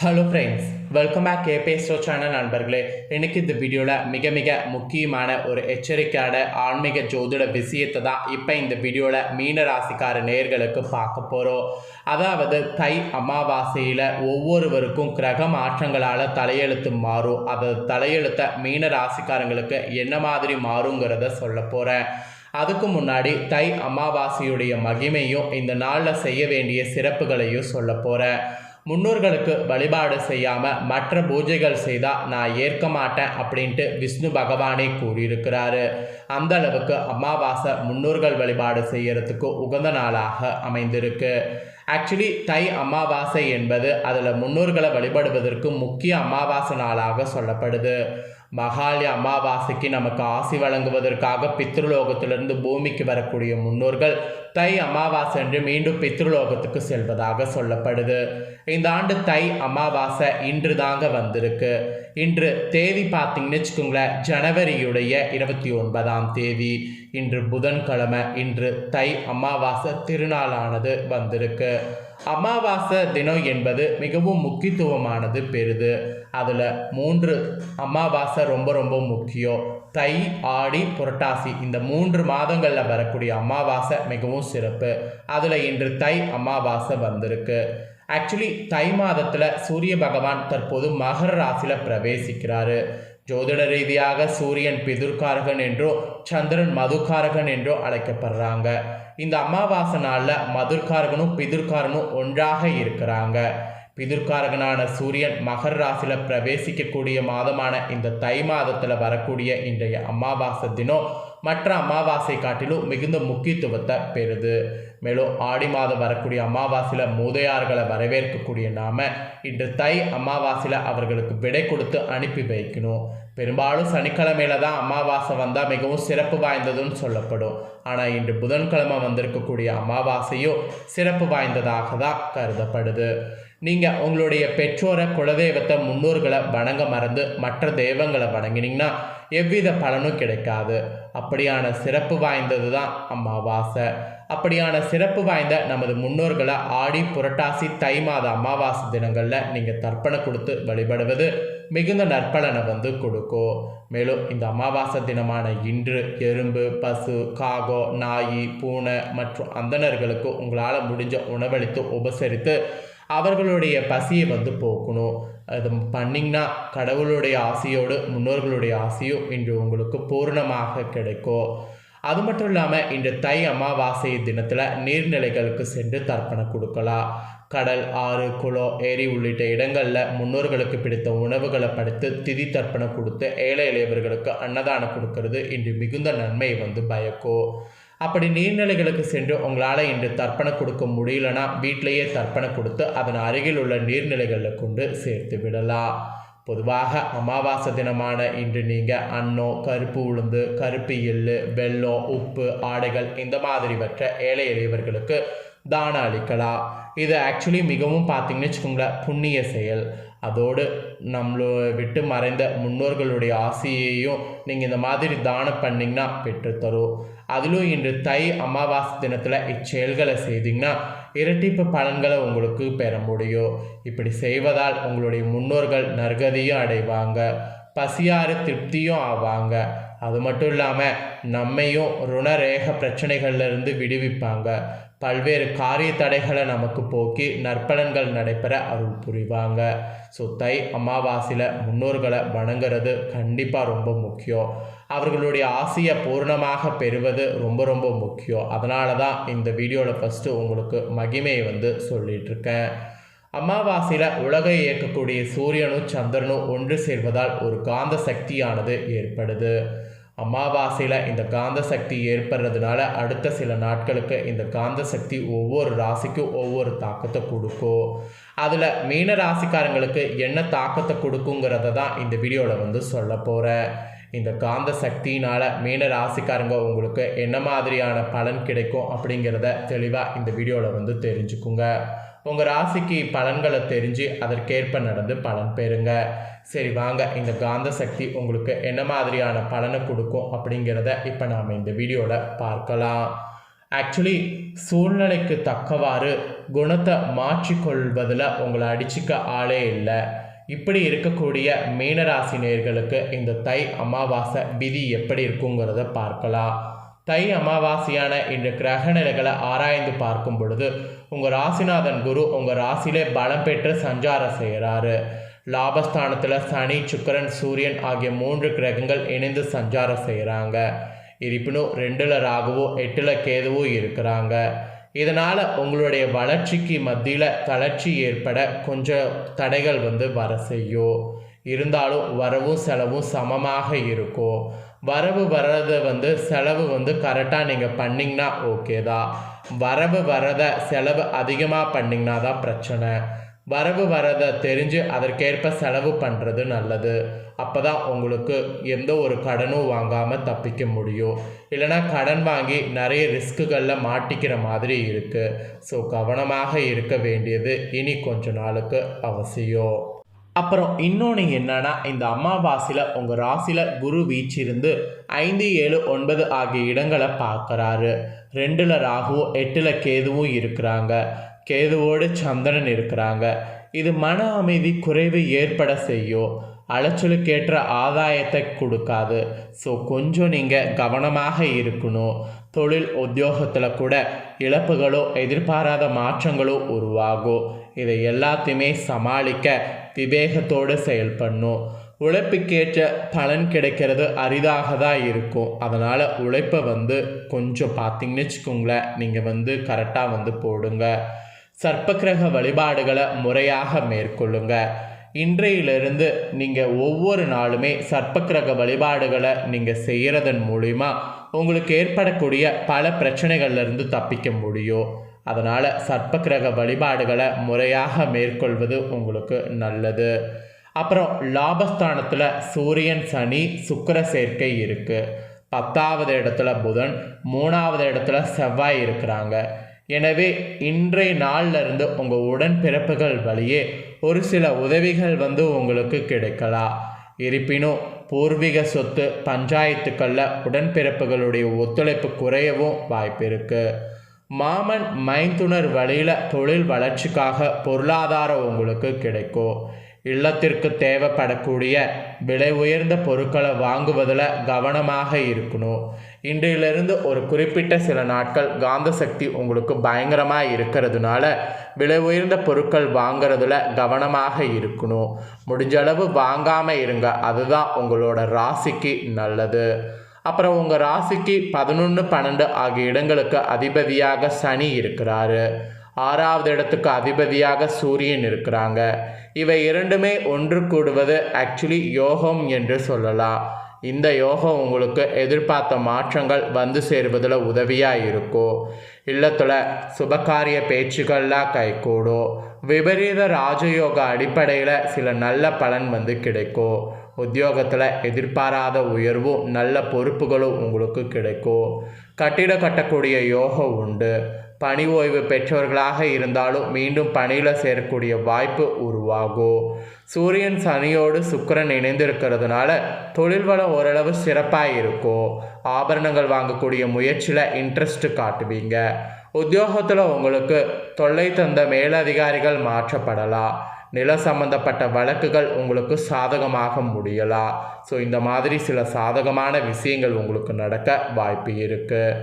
Hello friends welcome back கேபேஸ்டோ channel நண்பர்களே. எனக்கு இந்த வீடியோவில் மிக மிக முக்கியமான ஒரு எச்சரிக்கையான ஆன்மீக ஜோதிட விஷயத்தை தான் இப்போ இந்த வீடியோவில் மீன ராசிக்கார நேர்களுக்கு பார்க்க போகிறோம் அதாவது தை அமாவாசையில் ஒவ்வொருவருக்கும் கிரக மாற்றங்களால் தலையெழுத்து மாறும். அது தலையெழுத்தை மீன ராசிக்காரங்களுக்கு என்ன மாதிரி மாறுங்கிறத சொல்ல போகிறேன் அதுக்கு முன்னாடி தை அமாவாசையுடைய மகிமையும் இந்த நாளில் செய்ய வேண்டிய சிறப்புகளையும் சொல்ல போகிறேன் முன்னோர்களுக்கு வழிபாடு செய்யாமல் மற்ற பூஜைகள் செய்தால் நான் ஏற்க மாட்டேன் அப்படின்ட்டு விஷ்ணு பகவானே கூறியிருக்கிறாரு. அந்த அளவுக்கு அமாவாசை முன்னோர்கள் வழிபாடு செய்யறதுக்கு உகந்த நாளாக அமைந்திருக்கு. ஆக்சுவலி தை அமாவாசை என்பது அதில் முன்னோர்களை வழிபடுவதற்கு முக்கிய அமாவாசை நாளாக சொல்லப்படுது. மகாலய அமாவாசைக்கு நமக்கு ஆசி வழங்குவதற்காக பித்ருலோகத்திலிருந்து பூமிக்கு வரக்கூடிய முன்னோர்கள் தை அமாவாசை என்று மீண்டும் பித்ருலோகத்துக்கு செல்வதாக சொல்லப்படுது. இந்த ஆண்டு தை அமாவாசை இன்று தாங்க வந்திருக்கு. இன்று தேதி பார்த்தீங்கன்னு வச்சுக்கோங்களேன் ஜனவரியுடைய இருபத்தி ஒன்பதாம் தேதி. இன்று புதன்கிழமை இன்று தை அமாவாசை திருநாளானது வந்திருக்கு. அமாவாசை தினம் என்பது மிகவும் முக்கியத்துவமானது பெறுது அதில் மூன்று அமாவாசை ரொம்ப ரொம்ப முக்கியம். தை ஆடி புரட்டாசி இந்த மூன்று மாதங்களில் வரக்கூடிய அமாவாசை மிகவும் சிறப்பு. அதில் இன்று தை அமாவாசை வந்திருக்கு. ஆக்சுவலி தை மாதத்தில் சூரிய பகவான் தற்போது மகர ராசியில் பிரவேசிக்கிறாரு. ஜோதிட ரீதியாக சூரியன் பிதுர்காரகன் என்றும் சந்திரன் மதுக்காரகன் என்றும் அழைக்கப்படுறாங்க. இந்த அமாவாசை நாளில் மதுர்காரகனும் பிதுர்காரனும் ஒன்றாக இருக்கிறாங்க. பிதுர்காரகனான சூரியன் மகர் ராசியில் பிரவேசிக்கக்கூடிய மாதமான இந்த தை மாதத்தில் வரக்கூடிய இன்றைய அமாவாசை தினம் மற்ற அமாவாசை காட்டிலும் மிகுந்த முக்கியத்துவத்தை பெறுது. மேலும் ஆடி மாதம் வரக்கூடிய அமாவாசையில் மூதையார்களை வரவேற்கக்கூடிய நாம இன்று தை அமாவாசையில் அவர்களுக்கு விடை கொடுத்து அனுப்பி வைக்கணும். பெரும்பாலும் சனிக்கிழமையில தான் அமாவாசை வந்தால் மிகவும் சிறப்பு வாய்ந்ததுன்னு சொல்லப்படும். ஆனால் இன்று புதன்கிழமை வந்திருக்கக்கூடிய அமாவாசையும் சிறப்பு வாய்ந்ததாக தான் கருதப்படுது. நீங்கள் உங்களுடைய பெற்றோரை குலதெய்வத்தை முன்னோர்களை வணங்க மறந்து மற்ற தெய்வங்களை வணங்கினீங்கன்னா எவ்வித பலனும் கிடைக்காது. அப்படியான சிறப்பு வாய்ந்தது தான் அமாவாசை. அப்படியான சிறப்பு வாய்ந்த நமது முன்னோர்களை ஆடி புரட்டாசி தை மாத அமாவாசை தினங்களில் நீங்கள் தர்ப்பணம் கொடுத்து வழிபடுவது மிகுந்த நற்பலனை வந்து கொடுக்கும். மேலும் இந்த அமாவாசை தினமான இன்று எறும்பு பசு காகோ நாய் பூனை மற்றும் அந்தணர்களுக்கு உங்களால் முடிஞ்ச உணவளித்து உபசரித்து அவர்களுடைய பசியை வந்து போக்கணும். அது பண்ணிங்கன்னா கடவுளுடைய ஆசையோடு முன்னோர்களுடைய ஆசையும் இன்று உங்களுக்கு பூர்ணமாக கிடைக்கும். அது மட்டும் இல்லாமல் இன்று தை அமாவாசை தினத்தில் நீர்நிலைகளுக்கு சென்று தர்ப்பணம் கொடுக்கலாம். கடல் ஆறு குளம் ஏரி உள்ளிட்ட இடங்களில் முன்னோர்களுக்கு பிடித்த உணவுகளை படைத்து திதி தர்ப்பணம் கொடுத்து ஏழை இளையவர்களுக்கு அன்னதானம் கொடுக்கறது இன்று மிகுந்த நன்மை வந்து பயக்கும். அப்படி நீர்நிலைகளுக்கு சென்று உங்களால் இன்று தர்ப்பணம் கொடுக்க முடியலன்னா வீட்டிலேயே தர்ப்பணம் கொடுத்து அதன் அருகில் உள்ள நீர்நிலைகளில் கொண்டு சேர்த்து விடலாம். பொதுவாக அமாவாசை தினமான இன்று நீங்கள் அன்னம் கருப்பு உளுந்து கருப்பு எள்ளு வெல்லம் உப்பு ஆடைகள் இந்த மாதிரிவற்றை ஏழை எளியவர்களுக்கு தானம் அளிக்கலாம். இது ஆக்சுவலி மிகவும் பார்த்தீங்கன்னு வச்சுக்கோங்களேன் புண்ணிய செயல். அதோடு நம்மளோ விட்டு மறைந்த முன்னோர்களுடைய ஆசையையும் நீங்கள் இந்த மாதிரி தானம் பண்ணிங்கன்னா பெற்றுத்தரும். அதிலும் இன்று தை அமாவாசை தினத்தில் இச்செயல்களை செய்தீங்கன்னா இரட்டிப்பு பலன்களை உங்களுக்கு பெற முடியும். இப்படி செய்வதால் உங்களுடைய முன்னோர்கள் நற்கதியும் அடைவாங்க பசியாறு திருப்தியும் ஆவாங்க. அது மட்டும் இல்லாமல் நம்மையும் ருணரேக பிரச்சனைகள்லேருந்து விடுவிப்பாங்க. பல்வேறு காரிய தடைகளை நமக்கு போக்கி நற்பலன்கள் நடைபெற அருள் புரிவாங்க. ஸோ தை அமாவாசையில் முன்னோர்களை வணங்குறது கண்டிப்பாக ரொம்ப முக்கியம். அவர்களுடைய ஆசையை பூர்ணமாக பெறுவது ரொம்ப ரொம்ப முக்கியம். அதனால தான் இந்த வீடியோவில் ஃபஸ்ட்டு உங்களுக்கு மகிமையை வந்து சொல்லிகிட்ருக்கேன் அமாவாசையில் உலகை இயக்கக்கூடிய சூரியனும் சந்திரனும் ஒன்று சேர்வதால் ஒரு காந்த சக்தியானது ஏற்படுது. அமாவாசையில் இந்த காந்த சக்தி ஏற்படுறதுனால அடுத்த சில நாட்களுக்கு இந்த காந்த சக்தி ஒவ்வொரு ராசிக்கும் ஒவ்வொரு தாக்கத்தை கொடுக்கும். அதில் மீன ராசிக்காரங்களுக்கு என்ன தாக்கத்தை கொடுக்குங்கிறத தான் இந்த வீடியோவில் வந்து சொல்ல போகிறேன் இந்த காந்த சக்தியினால் மீன ராசிக்காரங்க உங்களுக்கு என்ன மாதிரியான பலன் கிடைக்கும் அப்படிங்கிறத தெளிவாக இந்த வீடியோவில் வந்து தெரிஞ்சுக்குங்க. உங்கள் ராசிக்கு பலன்களை தெரிஞ்சு அதற்கேற்ப நடந்து பலன் பெறுங்க. சரி வாங்க. இந்த காந்த சக்தி உங்களுக்கு என்ன மாதிரியான பலனை கொடுக்கும் அப்படிங்கிறத இப்போ நாம் இந்த வீடியோவில் பார்க்கலாம். ஆக்சுவலி சூழ்நிலைக்கு தக்கவாறு குணத்தை மாற்றிக்கொள்வதில் உங்களை அடிச்சுக்க ஆளே இல்லை. இப்படி இருக்கக்கூடிய மீனராசி நேர்களுக்கு இந்த தை அமாவாசை விதி எப்படி இருக்குங்கிறத பார்க்கலாம். தை அமாவாசையான இந்த கிரக நிலைகளை ஆராய்ந்து பார்க்கும் பொழுது உங்கள் ராசிநாதன் குரு உங்கள் ராசியிலே பலம் பெற்று சஞ்சாரம் செய்கிறாரு. லாபஸ்தானத்தில் சனி சுக்கிரன் சூரியன் ஆகிய மூன்று கிரகங்கள் இணைந்து சஞ்சாரம் செய்கிறாங்க. இருப்பினும் ரெண்டில் ராகுவோ எட்டில் கேதுவோ இருக்கிறாங்க. இதனால் உங்களுடைய வளர்ச்சிக்கு மத்தியில் தளர்ச்சி ஏற்பட கொஞ்சம் தடைகள் வந்து வர செய்யும். இருந்தாலும் வரவும் செலவும் சமமாக இருக்கும். வரவு வர்றதை வந்து செலவு வந்து கரெக்டாக நீங்கள் பண்ணிங்கன்னா ஓகே தான். வரவு வர்றத செலவு அதிகமாக பண்ணிங்கன்னா தான் பிரச்சனை. வரவு வரதை தெரிஞ்சு அதற்கேற்ப செலவு பண்ணுறது நல்லது. அப்போ தான் உங்களுக்கு எந்த ஒரு கடனும் வாங்காமல் தப்பிக்க முடியும். இல்லைனா கடன் வாங்கி நிறைய ரிஸ்க்குகளில் மாட்டிக்கிற மாதிரி இருக்குது ஸோ கவனமாக இருக்க வேண்டியது இனி கொஞ்ச நாளுக்கு அவசியம். அப்புறம் இன்னொன்று என்னன்னா இந்த அமாவாசையில் உங்கள் ராசியில் குரு வீச்சிருந்து ஐந்து ஏழு ஒன்பது ஆகிய இடங்களை பார்க்குறாரு. ரெண்டில் ராகுவும் எட்டில் கேதுவும் இருக்கிறாங்க. கேதுவோடு சந்திரன் இருக்கிறாங்க. இது மன அமைதி குறைவு ஏற்பட செய்யும் அலைச்சலுக்கேற்ற ஆதாயத்தை கொடுக்காது. ஸோ கொஞ்சம் நீங்கள் கவனமாக இருக்கணும் தொழில் உத்தியோகத்தில் கூட இழப்புகளோ எதிர்பாராத மாற்றங்களோ உருவாகும் இதை எல்லாத்தையுமே சமாளிக்க விவேகத்தோடு செயல்படணும் உழைப்புக்கேற்ற பலன் கிடைக்கிறது அரிதாக தான் இருக்கும் அதனால் உழைப்பை வந்து கொஞ்சம் பார்த்தீங்கன்னு வச்சுக்கோங்களேன். நீங்கள் வந்து கரெக்டாக வந்து போடுங்க. சர்ப்பக்கிரக வழிபாடுகளை முறையாக மேற்கொள்ளுங்க. இன்றையிலிருந்து நீங்கள் ஒவ்வொரு நாளுமே சர்ப்பக்கிரக வழிபாடுகளை நீங்கள் செய்கிறதன் மூலிமா உங்களுக்கு ஏற்படக்கூடிய பல பிரச்சனைகள்லேருந்து தப்பிக்க முடியும். அதனால் சர்ப்பக்கிரக வழிபாடுகளை முறையாக மேற்கொள்வது உங்களுக்கு நல்லது. அப்புறம் லாபஸ்தானத்தில் சூரியன் சனி சுக்கிர சேர்க்கை இருக்குது பத்தாவது இடத்துல புதன் மூணாவது இடத்துல செவ்வாய் இருக்கிறாங்க. எனவே இன்றைய நாள்லேருந்து உங்கள் உடன்பிறப்புகள் வழியே ஒரு சில உதவிகள் வந்து உங்களுக்கு கிடைக்கலாம் இருப்பினும் பூர்வீக சொத்து பஞ்சாயத்துக்களில் உடன்பிறப்புகளுடைய ஒத்துழைப்பு குறையவும் வாய்ப்பு இருக்குது மாமன் மைந்துணர் வழியில் தொழில் வளர்ச்சிக்காக பொருளாதாரம் உங்களுக்கு கிடைக்கும். இல்லத்திற்கு தேவைப்படக்கூடிய விலை உயர்ந்த பொருட்களை வாங்குவதில் கவனமாக இருக்கணும். இன்றையிலிருந்து ஒரு குறிப்பிட்ட சில நாட்கள் காந்த சக்தி உங்களுக்கு பயங்கரமாக இருக்கிறதுனால விலை உயர்ந்த பொருட்கள் வாங்குறதுல கவனமாக இருக்கணும். முடிஞ்ச அளவு வாங்காமல் இருங்க. அதுதான் உங்களோட ராசிக்கு நல்லது. அப்புறம் உங்கள் ராசிக்கு பதினொன்று பன்னெண்டு ஆகிய இடங்களுக்கு அதிபதியாக சனி இருக்கிறாரு. ஆறாவது இடத்துக்கு அதிபதியாக சூரியன் இருக்கிறாங்க. இவை இரண்டுமே ஒன்று கூடுவது ஆக்சுவலி யோகம் என்று சொல்லலாம். இந்த யோகம் உங்களுக்கு எதிர்பார்த்த மாற்றங்கள் வந்து சேருவதில் உதவியாக இருக்கும் இல்லத்தில் சுபகாரிய பேச்சுக்கள்லாம் கைகூடும் விபரீத ராஜயோக அடிப்படையில் சில நல்ல பலன் வந்து கிடைக்கும் உத்தியோகத்தில் எதிர்பாராத உயர்வும் நல்ல பொறுப்புகளும் உங்களுக்கு கிடைக்கும் கட்டிட கட்டக்கூடிய யோகம் உண்டு. பணி ஓய்வு பெற்றவர்களாக இருந்தாலும் மீண்டும் பணியில் சேரக்கூடிய வாய்ப்பு உருவாகும் சூரியன் சனியோடு சுக்கிரன் இணைந்திருக்கிறதுனால தொழில் வளம் ஓரளவு சிறப்பாக இருக்கும் ஆபரணங்கள் வாங்கக்கூடிய முயற்சியில் இன்ட்ரெஸ்ட் காட்டுவீங்க. உத்தியோகத்தில் உங்களுக்கு தொல்லை தந்த மேலதிகாரிகள் மாற்றப்படலாம். நில சம்பந்தப்பட்ட வழக்குகள் உங்களுக்கு சாதகமாக முடியலாம் ஸோ இந்த மாதிரி சில சாதகமான விஷயங்கள் உங்களுக்கு நடக்க வாய்ப்பு இருக்குது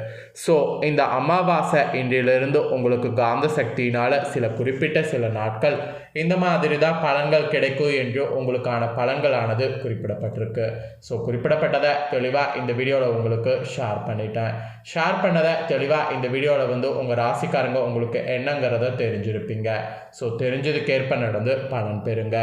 ஸோ இந்த அமாவாசை இன்றிலிருந்து உங்களுக்கு காந்த சக்தியினால் சில குறிப்பிட்ட சில நாட்கள் இந்த மாதிரி தான் பலன்கள் கிடைக்கும் என்று உங்களுக்கான பலன்களானது குறிப்பிடப்பட்டிருக்கு. ஸோ குறிப்பிடப்பட்டதை தெளிவாக இந்த வீடியோவில் உங்களுக்கு ஷேர் பண்ணிட்டேன். ஷேர் பண்ணதை தெளிவாக இந்த வீடியோவில் வந்து உங்கள் ராசிக்காரங்க உங்களுக்கு என்னங்கிறத தெரிஞ்சிருப்பீங்க. ஸோ தெரிஞ்சதுக்கேற்ப நடந்து பலன் பெறுங்க.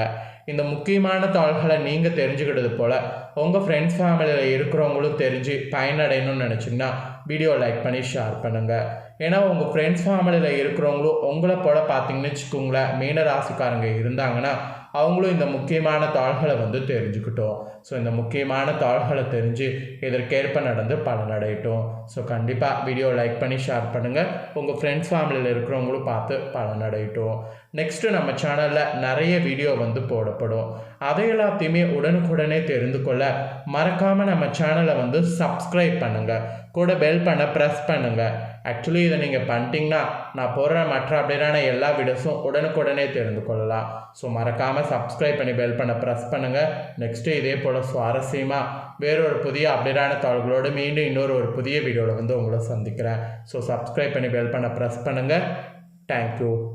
இந்த முக்கியமான தாள்களை நீங்கள் தெரிஞ்சுக்கிட்டது போல் உங்கள் ஃப்ரெண்ட்ஸ் ஃபேமிலியில் இருக்கிறவங்களும் தெரிஞ்சு பயனடையணும்னு நினச்சிங்கன்னா வீடியோ லைக் பண்ணி ஷேர் பண்ணுங்கள் ஏன்னா உங்கள் ஃப்ரெண்ட்ஸ் ஃபேமிலியில் இருக்கிறவங்களும் உங்களை போல் பார்த்தீங்கன்னு வச்சுக்கோங்களேன் மீன ராசிக்காரங்க இருந்தாங்கன்னா அவங்களும் இந்த முக்கியமான தாள்களை வந்து தெரிஞ்சுக்கிட்டோம். ஸோ இந்த முக்கியமான தாள்களை தெரிஞ்சு இதற்கேற்ப நடந்து பலனடையட்டும். ஸோ கண்டிப்பாக வீடியோ லைக் பண்ணி ஷேர் பண்ணுங்கள் உங்கள் ஃப்ரெண்ட்ஸ் ஃபேமிலியில் இருக்கிறவங்களும் பார்த்து பலனடையட்டும். நெக்ஸ்ட்டு நம்ம சேனலில் நிறைய வீடியோ வந்து போடப்படும். அதை எல்லாத்தையுமே உடனுக்குடனே தெரிந்து கொள்ள மறக்காமல் நம்ம சேனலை வந்து சப்ஸ்கிரைப் பண்ணுங்கள் கூட பெல் பண்ண ப்ரெஸ் பண்ணுங்கள் ஆக்சுவலி இதை நீங்கள் பண்ணிட்டீங்கன்னா நான் போடுற மற்ற அப்டேட்டான எல்லா வீடியோஸும் உடனுக்குடனே தெரிந்து கொள்ளலாம். ஸோ மறக்காமல் சப்ஸ்கிரைப் பண்ணி பெல் பண்ண ப்ரெஸ் பண்ணுங்கள் நெக்ஸ்ட்டு இதே போல் சுவாரஸ்யமாக வேறொரு புதிய அப்டேட்டான தாள்களோடு மீண்டும் இன்னொரு ஒரு புதிய வீடியோவில் வந்து உங்களை சந்திக்கிறேன். ஸோ சப்ஸ்கிரைப் பண்ணி பெல் பண்ண ப்ரெஸ் பண்ணுங்கள் தேங்க்யூ